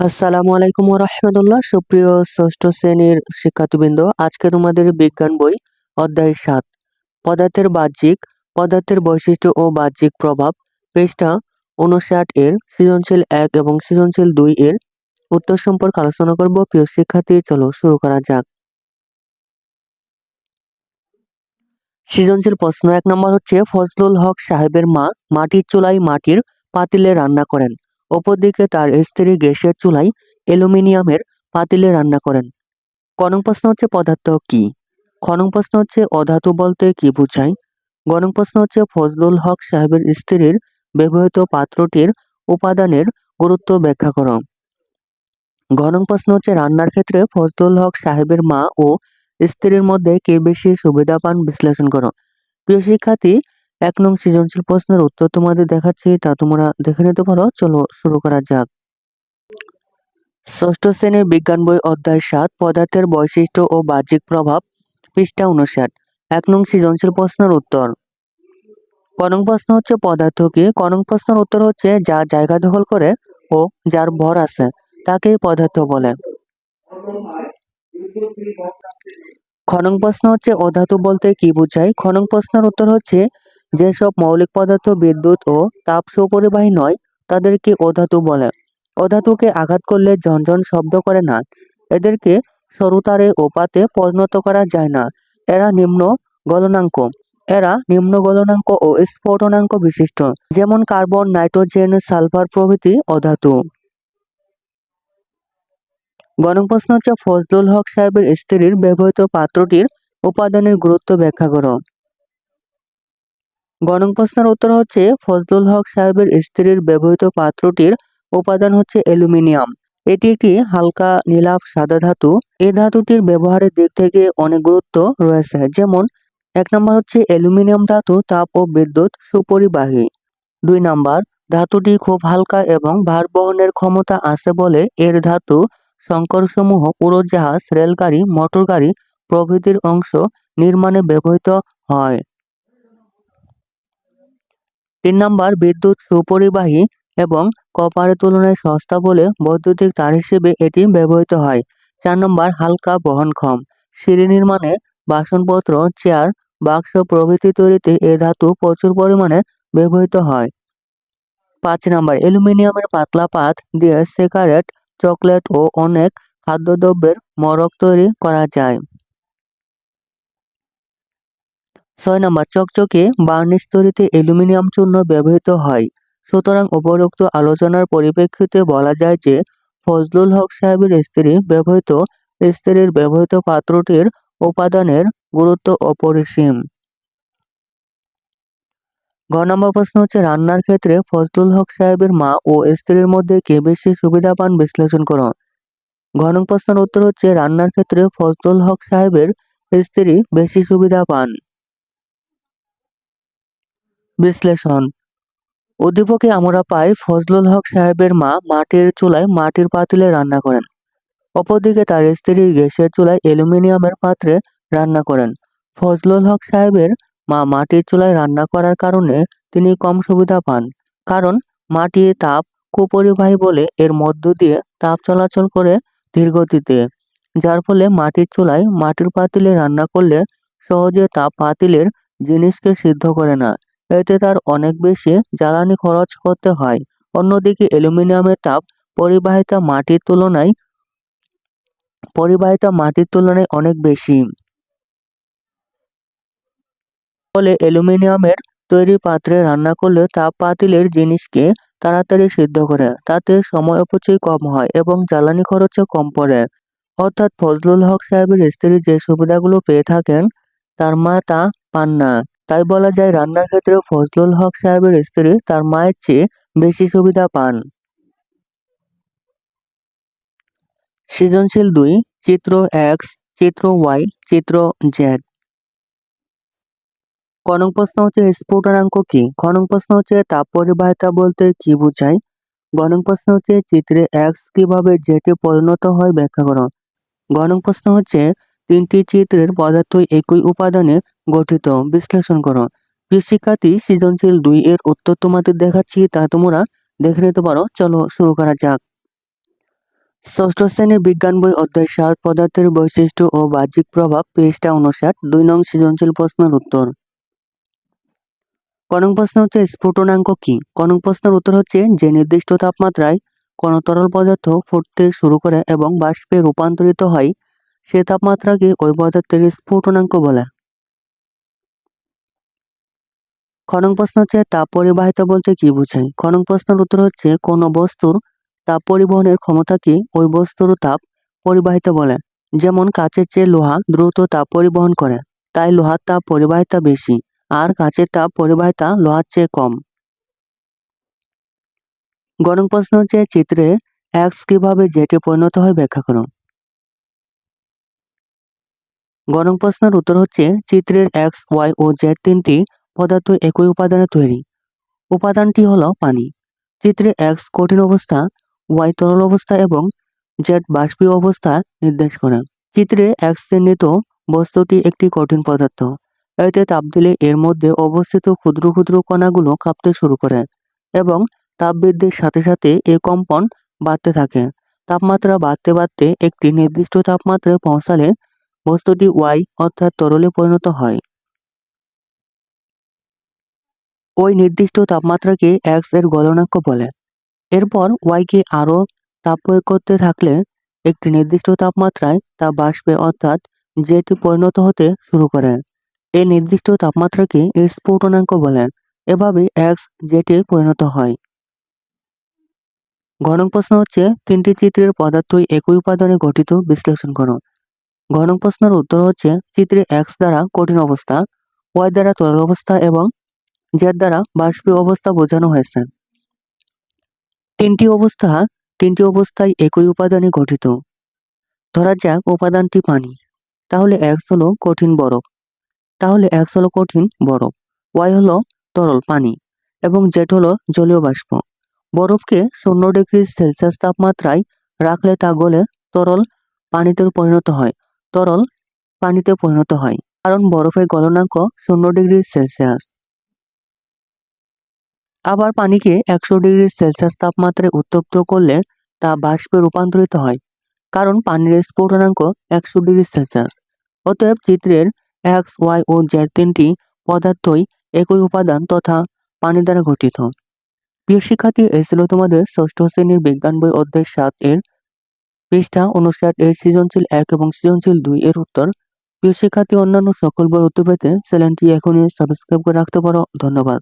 আসসালামু আলাইকুম রহমতুল্লাহ। সুপ্রিয় ষষ্ঠ শ্রেণির শিক্ষার্থীবৃন্দ, আজকে তোমাদের বিজ্ঞান বই অধ্যায় সাত, পদার্থের বাহ্যিক, পদার্থের বৈশিষ্ট্য ও বাহ্যিক প্রভাব, পৃষ্ঠা উনষাট এর সৃজনশীল এক এবং সৃজনশীল দুই এর উত্তর সম্পর্কে আলোচনা করব। প্রিয় শিক্ষার্থী, চলো শুরু করা যাক। সৃজনশীল প্রশ্ন এক নম্বর হচ্ছে, ফজলুল হক সাহেবের মা মাটির চুলায় মাটির পাতিলে রান্না করেন। অপরদিকে তার স্ত্রী গ্যাসের চুলায় অ্যালুমিনিয়ামের পাতিলে রান্না করেন। কনং প্রশ্ন হচ্ছে পদার্থ কি? খনং প্রশ্ন হচ্ছে অধাতু বলতে কি বোঝায়? গণং প্রশ্ন হচ্ছে ফজলুল হক সাহেবের স্ত্রীর ব্যবহৃত পাত্রটির উপাদানের গুরুত্ব ব্যাখ্যা করো। ঘনং প্রশ্ন হচ্ছে রান্নার ক্ষেত্রে ফজলুল হক সাহেবের মা ও স্ত্রীর মধ্যে কে বেশি সুবিধা পান বিশ্লেষণ করো। প্রিয় শিক্ষার্থী এক নং সৃজনশীল প্রশ্নের উত্তর তোমাদের দেখাচ্ছি, তা তোমরা দেখে নিতে পারো। চলো শুরু করা যাক। ষষ্ঠ শ্রেণির বিজ্ঞান বই অধ্যায় সাত, পদার্থের বৈশিষ্ট্য ও বাহ্যিক প্রভাব, পৃষ্ঠা উনষাট এক নং সৃজনশীল প্রশ্নের উত্তর। কনং প্রশ্ন হচ্ছে পদার্থ কি? কনং প্রশ্নের উত্তর হচ্ছে যা জায়গা দখল করে ও যার ভর আছে, তাকেই পদার্থ বলে। খনং প্রশ্ন হচ্ছে অধাতু বলতে কি বোঝায়? খনং প্রশ্নের উত্তর হচ্ছে যেসব মৌলিক পদার্থ বিদ্যুৎ ও তাপ সুপরিবাহী নয়, তাদেরকে অধাতু বলে। অধাতুকে আঘাত করলে ঝনঝন শব্দ করে না। এদেরকে সরুতারে ও পাতে পরিণত করা যায় না। এরা নিম্ন গলনাঙ্ক। এরা নিম্ন গলনাঙ্ক ও স্ফোটনাঙ্ক বিশিষ্ট। যেমন কার্বন, নাইট্রোজেন, সালফার প্রভৃতি অধাতু। গণক প্রশ্ন হচ্ছে ফজলুল হক সাহেবের স্ত্রীর ব্যবহৃত পাত্রটির উপাদানের গুরুত্ব ব্যাখ্যা করো। গণক প্রশ্নের উত্তর হচ্ছে, ফজলুল হক সাহেবের স্ত্রীর ব্যবহৃত পাত্রটির উপাদান হচ্ছে অ্যালুমিনিয়াম। এটি একটি হালকা নীলাভ সাদা ধাতু। এই ধাতুটির ব্যবহারের দিক থেকে অনেক গুরুত্ব রয়েছে। যেমন, এক নম্বর হচ্ছে অ্যালুমিনিয়াম ধাতু, তাপ ও বিদ্যুৎ সুপরিবাহী। দুই নম্বর, ধাতুটি খুব হালকা এবং ভার বহনের ক্ষমতা আছে বলে এর ধাতু সংকরসমূহ উড়োজাহাজ, রেলগাড়ি, মোটরগাড়ি প্রভৃতির অংশ নির্মাণে ব্যবহৃত হয়। তিন নম্বর বিদ্যুৎ সুপরিবাহী এবং কপারের তুলনায় সস্তা বলে বৈদ্যুতিক তার হিসেবে এটি ব্যবহৃত হয়। চার নম্বর হালকা বহনক্ষম সিঁড়ি নির্মাণে বাসনপত্র, চেয়ার, বাক্স প্রভৃতি তৈরিতে এ ধাতু প্রচুর পরিমাণে ব্যবহৃত হয়। পাঁচ নম্বর অ্যালুমিনিয়ামের পাতলা পাত দিয়ে সিগারেট চকলেট ও অনেক খাদ্যদ্রব্যের মরক তৈরি করা যায়। ছয় নম্বর, চকচকে বার্নিশ তৈরিতে অ্যালুমিনিয়াম চূর্ণ ব্যবহৃত হয়। সুতরাং উপরোক্ত আলোচনার পরিপ্রেক্ষিতে বলা যায় যে ফজলুল হক সাহেবের স্ত্রী ব্যবহৃত, স্ত্রীর ব্যবহৃত পাত্রটির উপাদানের গুরুত্ব অপরিসীম। ঘ নম্বর প্রশ্ন হচ্ছে, রান্নার ক্ষেত্রে ফজলুল হক সাহেবের মা ও স্ত্রীর মধ্যে কে বেশি সুবিধা পান? বিশ্লেষণ করো ঘ নং প্রশ্নের উত্তর হচ্ছে, রান্নার ক্ষেত্রে ফজলুল হক সাহেবের স্ত্রী বেশি সুবিধা পান। বিশ্লেষণ। উদ্দীপকে আমরা পাই ফজলুল হক সাহেবের মা মাটির চুলায় মাটির পাতিলে রান্না করেন। অপরদিকে তার স্ত্রী গ্যাসের চুলায় অ্যালুমিনিয়ামের পাত্রে রান্না করেন। ফজলুল হক সাহেবের মা মাটির চুলায় রান্না করার কারণে তিনি কম সুবিধা পান, কারণ মাটি তাপ কুপরিবাহী বলে এর মধ্য দিয়ে তাপ চলাচল করে ধীরগতিতে, যার ফলে মাটির চুলায় মাটির পাতিলে রান্না করলে সহজে তাপ পাতিলের জিনিসকে সিদ্ধ করে না। এতে তার অনেক বেশি জ্বালানি খরচ করতে হয়। অন্যদিকে অ্যালুমিনিয়ামের তাপ পরিবাহিতা মাটির তুলনায় পরিবাহিতা মাটির তুলনায় অনেক বেশি। ফলে অ্যালুমিনিয়ামের তৈরি পাত্রে রান্না করলে তাপ পাতিলের জিনিসকে তাড়াতাড়ি সিদ্ধ করে, তাতে সময় অপচয় কম হয় এবং জ্বালানি খরচও কম পড়ে। অর্থাৎ ফজলুল হক সাহেবের স্ত্রী যে সুবিধাগুলো পেয়ে থাকেন, তার মা তা পান না। তাই বলা যায় রান্নার ক্ষেত্রে ফজলুল হক সাহেবের স্ত্রী তার মায়ের চেয়ে বেশি সুবিধা পান। সৃজনশীল দুই, চিত্র এক্স চিত্র ওয়াই চিত্র জেড কনক প্রশ্ন হচ্ছে স্ফুটনাঙ্ক কি? খনক প্রশ্ন হচ্ছে তাপ পরিবাহিতা বলতে কি বোঝায়? গণক প্রশ্ন হচ্ছে চিত্রে এক্স কীভাবে জেটে পরিণত হয় ব্যাখ্যা করো। গণক প্রশ্ন হচ্ছে তিনটি চিত্রের পদার্থ একই উপাদানে গঠিত। বিশ্লেষণ করো। শিক্ষার্থী সৃজনশীল দুই এর উত্তর তোমাদের দেখাচ্ছি, তা তোমরা দেখে নিতে পারো। চলো শুরু করা যাক। ষষ্ঠ শ্রেণির বিজ্ঞান বই অধ্যায় সাত, পদার্থের বৈশিষ্ট্য ও বাহ্যিক প্রভাব, পৃষ্ঠা উনষাট, দুই নং সৃজনশীল প্রশ্নের উত্তর। কনক প্রশ্ন হচ্ছে, স্ফুটনাঙ্ক কি? কনক প্রশ্নের উত্তর হচ্ছে, যে নির্দিষ্ট তাপমাত্রায় কোন তরল পদার্থ ফুটতে শুরু করে এবং বাষ্পে রূপান্তরিত হয়, সে তাপমাত্রাকে ওই পদার্থের স্ফুটনাঙ্ক বলে। খনন প্রশ্ন হচ্ছে তাপ পরিবাহিতা বলতে কি বোঝায়? খনন প্রশ্নের উত্তর হচ্ছে, কোন বস্তুর তাপ পরিবহনের ক্ষমতাকে ওই বস্তুর তাপ পরিবাহিত বলে। যেমন কাচের চেয়ে লোহা দ্রুত তাপ পরিবহন করে, তাই লোহার তাপ পরিবাহিতা বেশি, আর কাচের তাপ পরিবাহিতা লোহার চেয়ে কম। গণক প্রশ্ন হচ্ছে, চিত্রে এক্স কীভাবে জেটে পরিণত হয় ব্যাখ্যা করুন। গণক প্রশ্নের উত্তর হচ্ছে, চিত্রের এক্স ওয়াই ও জেড তিনটি পদার্থ একই উপাদানে তৈরি। উপাদানটি হলো পানি। চিত্রে এক্স কঠিন অবস্থা ওয়াই তরল অবস্থা এবং জেড বাষ্পীয় অবস্থা নির্দেশ করে। চিত্রে এক্স চিহ্নিত বস্তুটি একটি কঠিন পদার্থ। এতে তাপ দিলে এর মধ্যে অবস্থিত ক্ষুদ্র ক্ষুদ্র কণাগুলো কাঁপতে শুরু করে এবং তাপ বৃদ্ধির সাথে সাথে এ কম্পন বাড়তে থাকে। তাপমাত্রা বাড়তে বাড়তে একটি নির্দিষ্ট তাপমাত্রায় পৌঁছালে বস্তুটি ওয়াই অর্থাৎ তরলে পরিণত হয়। ওই নির্দিষ্ট তাপমাত্রাকে এক্সের গলনাঙ্ক বলে। এরপর ওয়াইকে আরও তাপ প্রয়োগ করতে থাকলে একটি নির্দিষ্ট তাপমাত্রায় তা বাষ্পে অর্থাৎ যেটি পরিণত হতে শুরু করে। এই নির্দিষ্ট তাপমাত্রাকে স্ফুটনাঙ্ক বলেন এভাবে এক্স যেটি পরিণত হয়। ঘনক প্রশ্ন হচ্ছে, তিনটি চিত্রের পদার্থই একই উপাদানে গঠিত? বিশ্লেষণ করো। ঘনক প্রশ্নের উত্তর হচ্ছে চিত্রে এক্স দ্বারা কঠিন অবস্থা ওয়াই দ্বারা তরল অবস্থা এবং জেড দ্বারা বাষ্পীয় অবস্থা বোঝানো হয়েছে। তিনটি অবস্থা, তিনটি অবস্থায় একই উপাদানে গঠিত। ধরা যাক উপাদানটি পানি। তাহলে এক্স হলো কঠিন বরফ। তাহলে এক্স হলো কঠিন বরফ। ওয়াই হলো তরল পানি। এবং জেট হলো জলীয় বাষ্প। বরফকে শূন্য ডিগ্রি সেলসিয়াস তাপমাত্রায় রাখলে তা গলে তরল পানিতে পরিণত হয়। তরল পানিতে পরিণত হয়। কারণ বরফের গলনাঙ্ক শূন্য ডিগ্রি সেলসিয়াস। আবার পানিকে একশো ডিগ্রি সেলসিয়াস তাপমাত্রায় উত্তপ্ত করলে তা বাষ্পে রূপান্তরিত হয়, কারণ পানির স্ফুটনাঙ্ক একশো ডিগ্রি সেলসিয়াস। অতএব চিত্রের এক্স, ওয়াই ও জেড তিনটি পদার্থই একই উপাদান তথা পানি দ্বারা গঠিত। প্রিয় শিক্ষার্থী, এই ছিল তোমাদের ষষ্ঠ শ্রেণির বিজ্ঞান বই অধ্যায় সাত এর পৃষ্ঠা অনুসার। এর সৃজনশীল এক এবং সৃজনশীল দুই এর উত্তর। প্রিয় শিক্ষার্থী, অন্যান্য সকল বই উত্তর পেতে চ্যানেলটি এখনই সাবস্ক্রাইব করে রাখতে পারো। ধন্যবাদ।